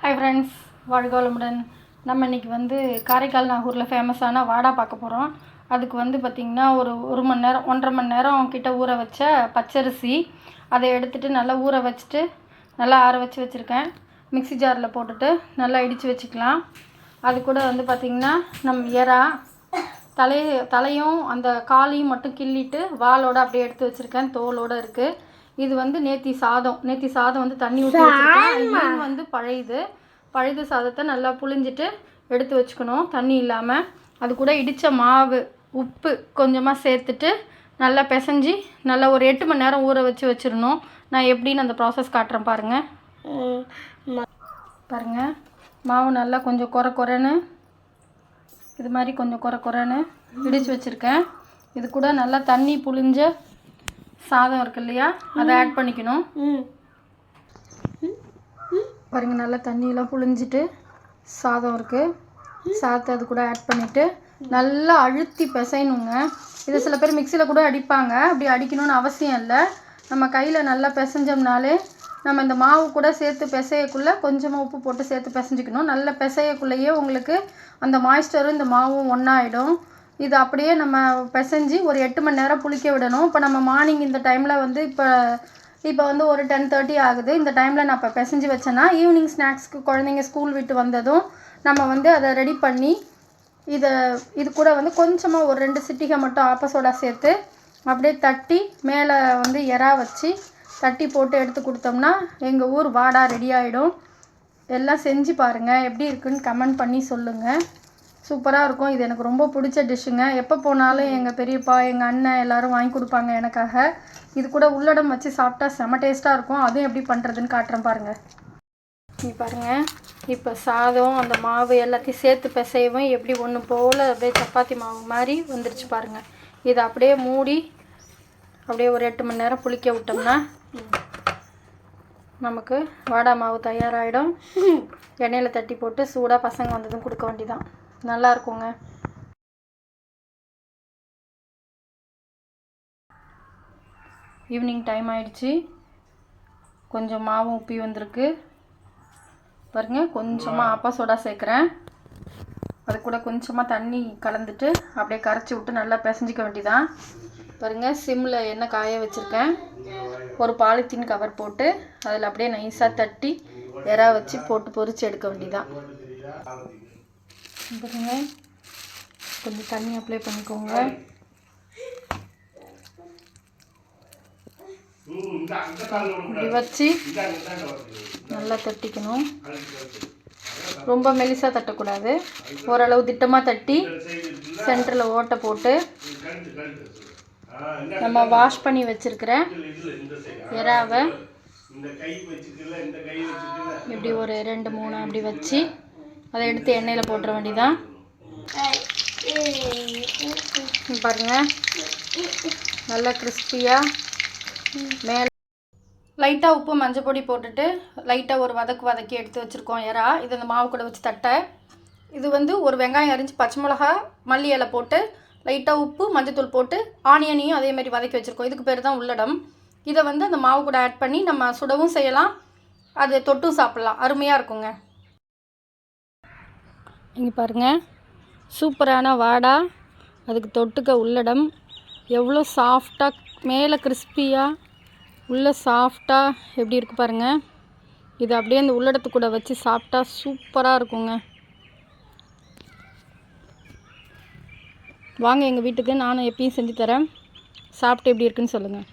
Hi friends வாழ்க வளமுடன் நம்ம இன்றைக்கி வந்து காரைக்கால் நாகூரில் ஃபேமஸான வாடா பார்க்க போகிறோம் அதுக்கு வந்து பார்த்திங்கன்னா ஒரு ஒரு மணி நேரம் ஒன்றரை மணி நேரம் கிட்ட ஊற வச்ச பச்சரிசி. அதை எடுத்துகிட்டு நல்லா ஊற வச்சுட்டு நல்லா ஆற வச்சு வச்சுருக்கேன். மிக்ஸி ஜாரில் போட்டுட்டு நல்லா இடித்து வச்சுக்கலாம். அது கூட வந்து பார்த்திங்கன்னா நம்ம எறா தலை தலையும் அந்த காலையும் மட்டும் கிள்ளிட்டு வாலோட அப்படியே எடுத்து வச்சுருக்கேன். தோலோடு இருக்குது இது வந்து நேத்தி சாதம். நேத்தி சாதம் வந்து தண்ணி ஊற்றி வச்சுருக்கேன் மீன் வந்து பழையுது. பழைய சாதத்தை நல்லா புழிஞ்சிட்டு எடுத்து வச்சுக்கணும். தண்ணி இல்லாமல் அது கூட இடித்த மாவு உப்பு கொஞ்சமாக சேர்த்துட்டு நல்லா பிசைஞ்சு நல்லா ஒரு எட்டு மணி நேரம் ஊற வச்சு வச்சிடணும். நான் எப்படின்னு அந்த ப்ராசஸ் காட்டுறேன் பாருங்கள் பாருங்கள் மாவு நல்லா கொஞ்சம் குறை குறைன்னு இது மாதிரி கொஞ்சம் குறை குறைன்னு இடித்து வச்சுருக்கேன். இது கூட நல்லா தண்ணி புழிஞ்ச சாதம் இருக்கு இல்லையா? அதை ஆட் பண்ணிக்கணும். பாருங்க நல்லா தண்ணியெல்லாம் புழிஞ்சிட்டு சாதம் இருக்குது சாதத்தை அது கூட ஆட் பண்ணிவிட்டு நல்லா அழுத்தி பிசையணுங்க. இது சில பேர் மிக்சியில் கூட அடிப்பாங்க. அப்படி அடிக்கணும்னு அவசியம் இல்லை. நம்ம கையில் நல்லா பிசைஞ்சோம்னாலே நம்ம இந்த மாவு கூட சேர்த்து பிசையக்குள்ளே கொஞ்சமாக உப்பு போட்டு சேர்த்து பிசைஞ்சிக்கணும். நல்ல பிசையக்குள்ளேயே உங்களுக்கு அந்த மாய்ஸ்டரும் இந்த மாவும் ஒன்றாயிடும் இது அப்படியே நம்ம பிசைஞ்சு ஒரு எட்டு மணி நேரம் புளிக்க விடணும். இப்போ நம்ம மார்னிங் இந்த டைமில் வந்து இப்போ இப்போ வந்து ஒரு டென் தேர்ட்டி ஆகுது. இந்த டைமில் நான் இப்போ பிசைஞ்சு வச்சேன்னா ஈவினிங் ஸ்நாக்ஸ்க்கு குழந்தைங்க ஸ்கூல் விட்டு வந்ததும் நம்ம வந்து அதை ரெடி பண்ணி இதை இது கூட வந்து கொஞ்சமாக ஒரு ரெண்டு சிட்டிகை மட்டும் ஆப்பசோடா சேர்த்து அப்படியே தட்டி மேலே வந்து எறா வச்சு தட்டி போட்டு எடுத்து கொடுத்தோம்னா எங்கள் ஊர் வாடா ரெடி ஆகிடும் எல்லாம் செஞ்சு பாருங்கள் எப்படி இருக்குன்னு கமெண்ட் பண்ணி சொல்லுங்கள் சூப்பராக இருக்கும். இது எனக்கு ரொம்ப பிடிச்ச டிஷ்ஷுங்க. எப்போ போனாலும் எங்கள் பெரியப்பா எங்கள் அண்ணன் எல்லோரும் வாங்கி கொடுப்பாங்க எனக்காக. இது கூட உள்ளடம் வச்சு சாப்பிட்டா செம டேஸ்ட்டாக இருக்கும். அதுவும் எப்படி பண்ணுறதுன்னு காட்டுறேன் பாருங்கள் நீ பாருங்கள் இப்போ சாதம் அந்த மாவு எல்லாத்தையும் சேர்த்து பிசையவும் எப்படி ஒன்று போல் அப்படியே சப்பாத்தி மாவு மாதிரி வந்துருச்சு பாருங்கள் இதை அப்படியே மூடி அப்படியே ஒரு எட்டு மணி நேரம் புளிக்க விட்டோம்னா நமக்கு வாடா மாவு தயாராகிடும் எண்ணெயில் தட்டி போட்டு சூடாக பசங்க வந்ததும் கொடுக்க வேண்டிதான் நல்லா இருக்குங்க ஈவினிங் டைம் ஆயிடுச்சு. கொஞ்சம் மாவும் உப்பி வந்திருக்கு. பாருங்க கொஞ்சமாக ஆப்பா சோடா சேர்க்குறேன். அது கூட கொஞ்சமாக தண்ணி கலந்துட்டு அப்படியே கரைச்சி விட்டு நல்லா பிசைஞ்சிக்க வேண்டியதான் பாருங்க சிம்மில் எண்ணெய் காய வச்சுருக்கேன். ஒரு பாலித்தீன் கவர் போட்டு அதில் அப்படியே நைஸாக தட்டி எறா வச்சு போட்டு பொரிச்சு எடுக்க வேண்டியதான் பாருங்க. கொஞ்சம் தண்ணி அப்ளை பண்ணிக்கோங்க. இப்படி வச்சு நல்லா தட்டிக்கணும். ரொம்ப மெலிசாக தட்டக்கூடாது. ஓரளவு திட்டமாக தட்டி சென்டரில் ஓட்டை போட்டு நம்ம வாஷ் பண்ணி வச்சிருக்கிற எறாவை இப்படி ஒரு ரெண்டு மூணு அப்படி வச்சு அதை எடுத்து எண்ணெயில் போட்டுற வேண்டியதான் பாருங்க. நல்லா கிறிஸ்பியாக மேலே லைட்டாக உப்பு மஞ்சள் பொடி போட்டுட்டு லைட்டாக ஒரு வதக்கு வதக்கி எடுத்து வச்சுருக்கோம் எறா. இது அந்த மாவு கூட வச்சு தட்டை. இது வந்து ஒரு வெங்காயம் அரிஞ்சு பச்சை மிளகா மல்லி இலை போட்டு லைட்டாக உப்பு மஞ்சத்தூள் போட்டு ஆனியனையும் அதே மாதிரி வதக்கி வச்சுருக்கோம். இதுக்கு பேர் தான் உள்ளடம். இதை வந்து அந்த மாவு கூட ஆட் பண்ணி நம்ம சுடவும் செய்யலாம். அது தொட்டும் சாப்பிட்லாம். அருமையாக இருக்குங்க. இங்கே பாருங்கள் சூப்பரான வாடா. அதுக்கு தொட்டுக்க உள்ளடம். எவ்வளோ சாஃப்டாக மேலே கிறிஸ்பியாக உள்ளே சாஃப்டாக எப்படி இருக்குது பாருங்கள் இது அப்படியே அந்த உள்ளடத்து கூட வச்சு சாப்பிட்டா சூப்பராக இருக்குங்க. வாங்க எங்கள் வீட்டுக்கு. நானும் எப்பயும் செஞ்சு தரேன். சாப்பிட்டு எப்படி இருக்குன்னு சொல்லுங்கள்